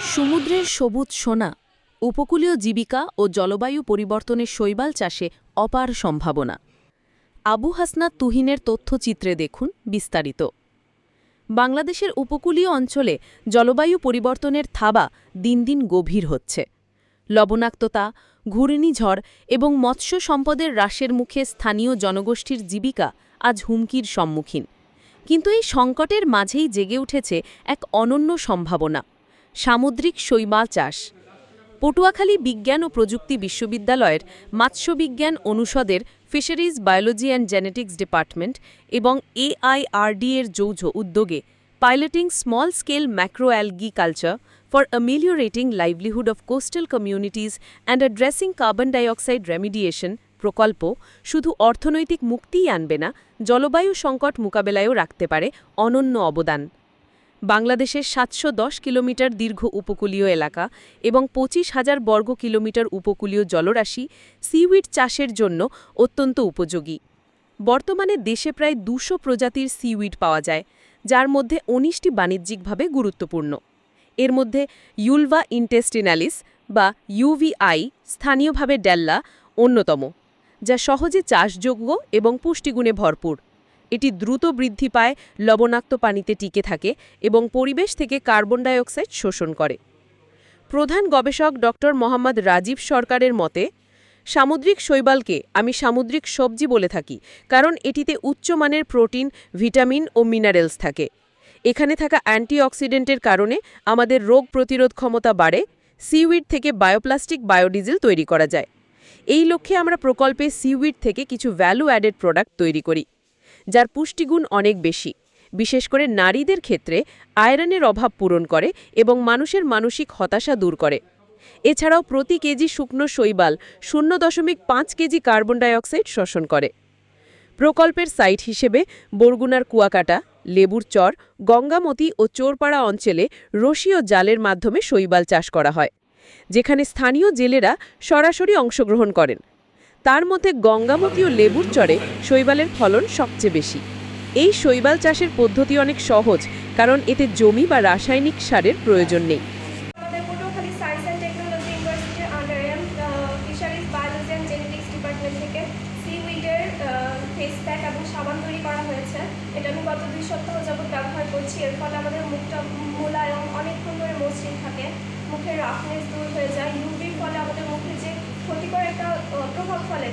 সমুদ্রের সবুজ সোনা, উপকূলীয় জীবিকা ও জলবায়ু পরিবর্তনের শৈবাল চাষে অপার সম্ভাবনা। আবু হাসনাত তুহিনের তথ্যচিত্রে দেখুন বিস্তারিত। বাংলাদেশের উপকূলীয় অঞ্চলে জলবায়ু পরিবর্তনের থাবা দিন দিন গভীর হচ্ছে। লবণাক্ততা, ঘূর্ণিঝড় এবং মৎস্য সম্পদের হ্রাসের মুখে স্থানীয় জনগোষ্ঠীর জীবিকা আজ হুমকির সম্মুখীন। কিন্তু এই সংকটের মাঝেই জেগে উঠেছে এক অনন্য সম্ভাবনা, সামুদ্রিক শৈবাল চাষ। পটুয়াখালী বিজ্ঞান ও প্রযুক্তি বিশ্ববিদ্যালয়ের মাৎস্যবিজ্ঞান অনুষদের fisheries, biology and genetics department এবং এআইআরডি এর যৌথ উদ্যোগে piloting small scale macro algae culture for ameliorating livelihood of coastal communities and addressing carbon dioxide remediation প্রকল্প শুধু অর্থনৈতিক মুক্তিই আনবে না, জলবায়ু সংকট মোকাবেলায়ও রাখতে পারে অনন্য অবদান। বাংলাদেশের সাতশো দশ কিলোমিটার দীর্ঘ উপকূলীয় এলাকা এবং পঁচিশ হাজার বর্গ কিলোমিটার উপকূলীয় জলরাশি সিউইড চাষের জন্য অত্যন্ত উপযোগী। বর্তমানে দেশে প্রায় দুশো প্রজাতির সিউইড পাওয়া যায়, যার মধ্যে উনিশটি বাণিজ্যিকভাবে গুরুত্বপূর্ণ। এর মধ্যে ইউলভা ইন্টেস্টিনালিস বা ইউভিআই স্থানীয়ভাবে ডেল্লা অন্যতম। যা সহজে চাষযোগ্য এবং পুষ্টিগুণে ভরপুর। এটি দ্রুত বৃদ্ধি পায়, লবণাক্ত পানিতে টিকে থাকে এবং পরিবেশ থেকে কার্বন ডাইঅক্সাইড শোষণ করে। প্রধান গবেষক ড. মোহাম্মদ রাজীব সরকারের মতে, সামুদ্রিক শৈবালকে আমি সামুদ্রিক সবজি বলে থাকি কারণ এটিতে উচ্চমানের প্রোটিন, ভিটামিন ও মিনারেলস থাকে। এখানে থাকা অ্যান্টিঅক্সিডেন্টের কারণে আমাদের রোগ প্রতিরোধ ক্ষমতা বাড়ে, সিউইড থেকে বায়োপ্লাস্টিক, বায়োডিজেল তৈরি করা যায়। এই লক্ষ্যে আমরা প্রকল্পে সিউইড থেকে কিছু ভ্যালু অ্যাডেড প্রোডাক্ট তৈরি করি, যার পুষ্টিগুণ অনেক বেশি। বিশেষ করে নারীদের ক্ষেত্রে আয়রনের অভাব পূরণ করে এবং মানুষের মানসিক হতাশা দূর করে। এছাড়াও প্রতি কেজি শুকনো শৈবাল শূন্য দশমিক পাঁচ কেজি কার্বন ডাইঅক্সাইড শোষণ করে। প্রকল্পের সাইট হিসেবে বরগুনার কুয়াকাটা, লেবুর চর, গঙ্গামতি ও চোরপাড়া অঞ্চলে রশি ও জালের মাধ্যমে শৈবাল চাষ করা হয়। যেখানে স্থানীয় জেলেরা সরাসরি অংশগ্রহণ করেন। তার মধ্যে গঙ্গামতি ও লেবুর চরে শৈবালের ফলন সবচেয়ে বেশি। এই শৈবাল চাষের পদ্ধতি অনেক সহজ, কারণ এতে জমি বা রাসায়নিক সারের প্রয়োজন নেই। এটা আমি গত দুই সপ্তাহ যাবত ব্যবহার করছি। এর ফলে আমাদের মুখটা মোলায়ম থাকে মুখের রাফনেস দূর হয়ে যায়। ইউভির ফলে আমাদের মুখে যে ক্ষতিকর একটা প্রভাব ফলে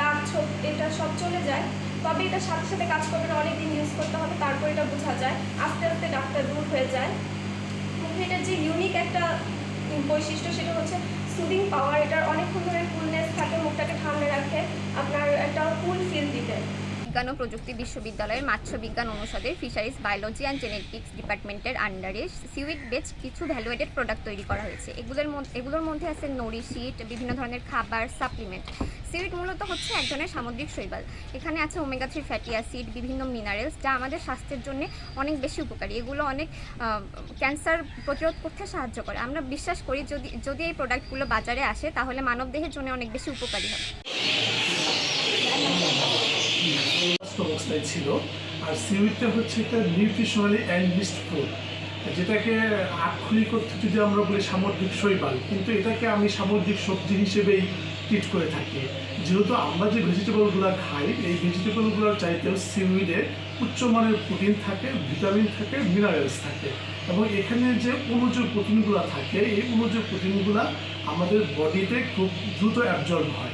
দাগ, ছোপ, এটা সব চলে যায়। তবে এটা সাথে সাথে কাজ করবে না অনেক দিন ইউজ করতে হবে, তারপর এটা বোঝা যায়। আস্তে আস্তে ডাক্তার দূর হয়ে যায়। এটার যে ইউনিক একটা বৈশিষ্ট্য সেটা হচ্ছে সুদিং পাওয়ার এটার অনেকক্ষণ ধরে কুলনেস থাকে, মুখটাকে ঠান্ডা রাখে, আপনার একটা কুল ফিল দিতে বিজ্ঞান ও প্রযুক্তি বিশ্ববিদ্যালয়ের মাৎস্য বিজ্ঞান অনুষদের ফিশারিজ, বায়োলজি অ্যান্ড জেনেটিক্স ডিপার্টমেন্টের আন্ডারে সিউইড বেচ কিছু ভ্যালুয়েটেড প্রোডাক্ট তৈরি করা হয়েছে। এগুলোর এগুলোর মধ্যে আছে নড়ি শিট বিভিন্ন ধরনের খাবার সাপ্লিমেন্ট সিউইড মূলত হচ্ছে এক ধরনের সামুদ্রিক শৈবাল। এখানে আছে ওমেগা থ্রি ফ্যাটি অ্যাসিড বিভিন্ন মিনারেলস যা আমাদের স্বাস্থ্যের জন্য অনেক বেশি উপকারী। এগুলো অনেক ক্যান্সার প্রতিরোধ করতে সাহায্য করে। আমরা বিশ্বাস করি যদি যদি এই প্রোডাক্টগুলো বাজারে আসে, তাহলে মানবদেহের জন্য অনেক বেশি উপকারী হবে। অবস্থায় ছিল। আর সিউইটটা হচ্ছে একটা নিউট্রিশনালি অ্যানলিস্ট ফুড যেটাকে আক্ষরিক অর্থে যদি আমরা বলি সামুদ্রিক শৈবাল, কিন্তু এটাকে আমি সামুদ্রিক সবজি হিসেবেই ট্রিট করে থাকি। যেহেতু আমরা যে ভেজিটেবলগুলো খাই, এই ভেজিটেবলগুলোর চাইতেও সিউইডে উচ্চমানের প্রোটিন থাকে ভিটামিন থাকে মিনারেলস থাকে। এবং এখানে যে অনুজ প্রোটিনগুলো থাকে, এই অনুজ প্রোটিনগুলো আমাদের বডিতে খুব দ্রুত অ্যাবজর্ব হয়।